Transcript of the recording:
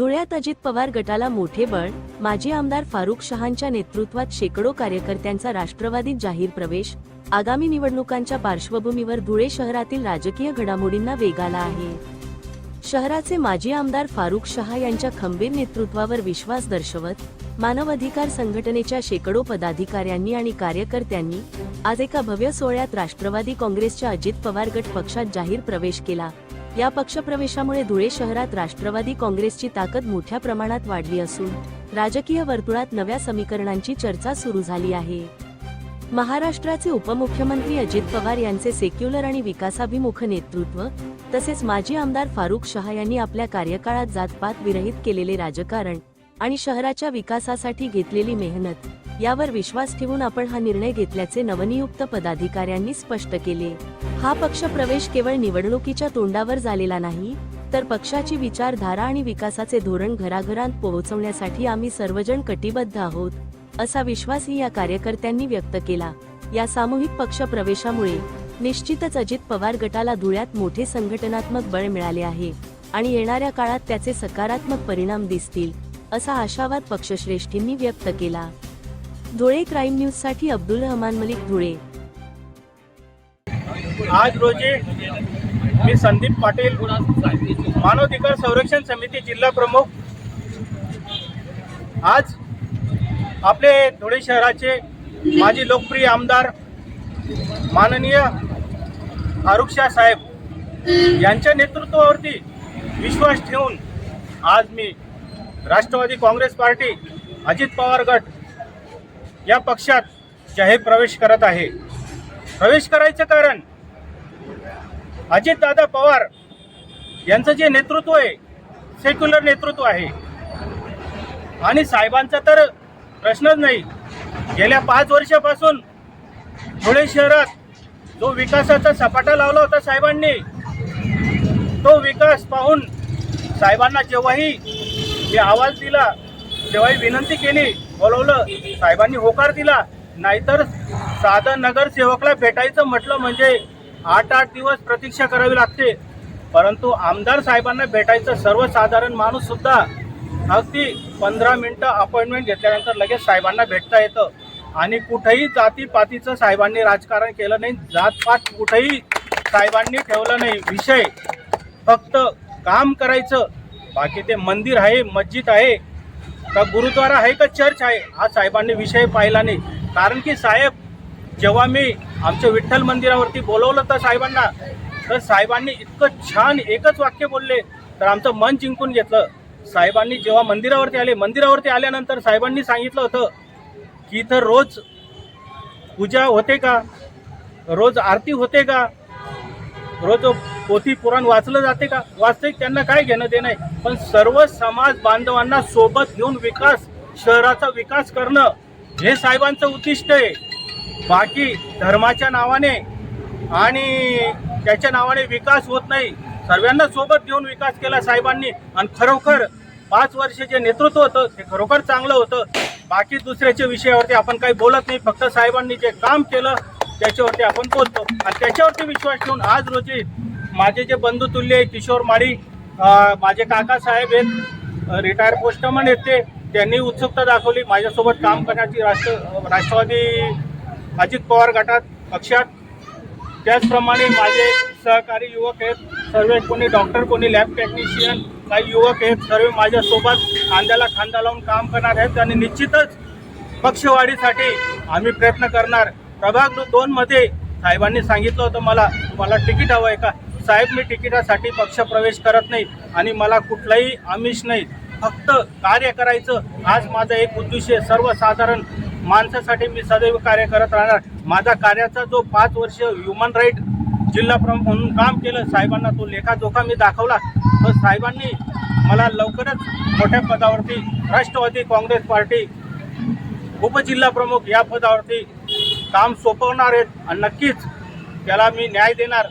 धुळ्यात अजित पवार गटाला मोठे बळ माजी आमदार फारुख शहांच्या नेतृत्वात शेकडो कार्यकर्त्यांचा राष्ट्रवादीत जाहीर प्रवेश आगामी निवडणुकांच्या पार्श्वभूमीवर धुळे शहरातील राजकीय घडामोडींना वेग आला आहे. शहराचे माजी आमदार फारुख शहा यांच्या खंबीर नेतृत्वावर विश्वास दर्शवत मानवाधिकार संघटनेच्या शेकडो पदाधिकाऱ्यांनी आणि कार्यकर्त्यांनी आज एका भव्य सोहळ्यात राष्ट्रवादी काँग्रेसच्या अजित पवार गट पक्षात जाहीर प्रवेश केला. या पक्षप्रवेशामुळे धुळे शहरात राष्ट्रवादी काँग्रेसची ताकद मोठ्या प्रमाणात वाढली असून राजकीय वर्तुळात नव्या समीकरणांची चर्चा सुरू झाली आहे. महाराष्ट्राचे उपमुख्यमंत्री अजित पवार यांचे सेक्युलर आणि विकासाभिमुख नेतृत्व तसेच माजी आमदार फारुख शहा यांनी आपल्या कार्यकाळात जातपात विरहित केलेले राजकारण आणि शहराच्या विकासासाठी घेतलेली मेहनत यावर विश्वास ठेवून आपण हा निर्णय घेतल्याचे नवनियुक्त पदाधिकाऱ्यांनी स्पष्ट केले. हा पक्ष प्रवेश केवळ निवडणुकीच्या तोंडावर झालेला नाही तर पक्षाची विचारधारा आणि विकासाचे धोरण घराघरांत पोहोचवण्यासाठी आम्ही सर्वजण कटिबद्ध आहोत असा विश्वासही या कार्यकर्त्यांनी व्यक्त केला. या सामूहिक पक्ष प्रवेशामुळे निश्चितच अजित पवार गटाला धुळ्यात मोठे संघटनात्मक बळ मिळाले आहे आणि येणाऱ्या काळात त्याचे सकारात्मक परिणाम दिसतील असा आशावाद पक्षश्रेष्ठींनी व्यक्त केला. धुळे क्राईम न्यूजसाठी अब्दुल रहमान मलिक धुळे. आज रोजी मी संदीप पाटील मानवाधिकार संरक्षण समिती जिल्हा प्रमुख. आज आपले धुळे शहराचे माजी लोकप्रिय आमदार माननीय आरुक्षा साहेब यांच्या नेतृत्वावरती विश्वास ठेवून आज मी राष्ट्रवादी काँग्रेस पार्टी अजित पवार गट या पक्षात जाहीर प्रवेश करत आहे. प्रवेश करायचं कारण अजितदादा पवार यांचं जे नेतृत्व आहे सेक्युलर नेतृत्व आहे. आणि साहेबांचा तर प्रश्नच नाही. गेल्या पाच वर्षापासून धुळे शहरात जो विकासाचा सपाटा लावला होता साहेबांनी तो विकास पाहून साहेबांना जेव्हाही जे आवाज दिला तेव्हाही विनंती केली बोलवलं. साहेबांनी होकार दिला. नाहीतर साधं नगरसेवकला भेटायचं म्हटलं म्हणजे आठ आठ दिवस प्रतीक्षा करावी लागते. परंतु आमदार साहेबांना भेटायचं सर्वसाधारण माणूस सुद्धा अगदी पंधरा मिनटं अपॉइंटमेंट घेतल्यानंतर लगेच साहेबांना भेटता येतं. आणि कुठेही जातीपातीचं साहेबांनी राजकारण केलं नाही. जातपात कुठेही साहेबांनी ठेवलं नाही. विषय फक्त काम करायचं. बाकी ते मंदिर आहे मस्जिद आहे. का गुरुद्वारा आहे का चर्च आहे? हा साहेबांनी विषय पाहिला नाही. कारण की साहेब जेव्हा मी आमच्या विठ्ठल मंदिरावरती बोलवलं तर साहेबांना तर साहेबांनी इतकं छान एकच वाक्य बोलले तर आमचं मन जिंकून घेतलं. साहेबांनी जेव्हा मंदिरावरती आले मंदिरावरती आल्यानंतर साहेबांनी सांगितलं होतं की इथं रोज पूजा होते का? रोज आरती होते का? रोज पोथी पुराण वाचलं जाते का? वाचते त्यांना काय घेणं देणं आहे? पण सर्व समाज बांधवांना सोबत घेऊन विकास शहराचा विकास करणं हे साहेबांचं उद्दिष्ट आहे. बाकी धर्माच्या नावाने आणि त्याच्या नावाने विकास होत नाही. सर्वांना सोबत घेऊन विकास केला साहेबांनी. आणि खरोखर पाच वर्ष जे नेतृत्व होतं ते खरोखर चांगलं होतं. बाकी दुसऱ्याच्या विषयावरती आपण काही बोलत नाही. फक्त साहेबांनी जे काम केलं त्याच्यावरती आपण बोलतो. आणि त्याच्यावरती विश्वास ठेवून आज रोजी माझे जे बंधुतुल्य आहे किशोर माळी माझे काका साहेब आहेत रिटायर पोस्टमन आहेत ते. त्यांनी उत्सुकता दाखवली माझ्यासोबत काम करण्याची राष्ट्र राष्ट्रवादी अजित पवार गटात पक्षात. त्याचप्रमाणे माझे सहकारी युवक आहेत सर्व कोणी डॉक्टर कोणी लॅब टेक्निशियन काही युवक आहेत सर्व माझ्यासोबत खांद्याला खांदा लावून काम करणार आहेत आणि निश्चितच पक्षवाढीसाठी आम्ही प्रयत्न करणार. प्रभाग दोनमध्ये साहेबांनी सांगितलं होतं मला तुम्हाला तिकीट हवं आहे का? साहेब मी तिकिटासाठी पक्ष प्रवेश करत नाही आणि मला कुठलाही आमिष नाही. फक्त कार्य करायचं. आज माझा एक उद्देश आहे. सर्वसाधारण माणसासाठी मी सदैव कार्य करत राहणार. माझा कार्याचा जो पाच वर्ष ह्युमन राईट जिल्हा प्रमुख म्हणून काम केलं साहेबांना तो लेखाजोखा मी दाखवला. तर साहेबांनी मला लवकरच मोठ्या पदावरती राष्ट्रवादी काँग्रेस पार्टी उपजिल्हा प्रमुख या पदावरती काम सोपवणार आहेत. आणि नक्कीच त्याला मी न्याय देणार.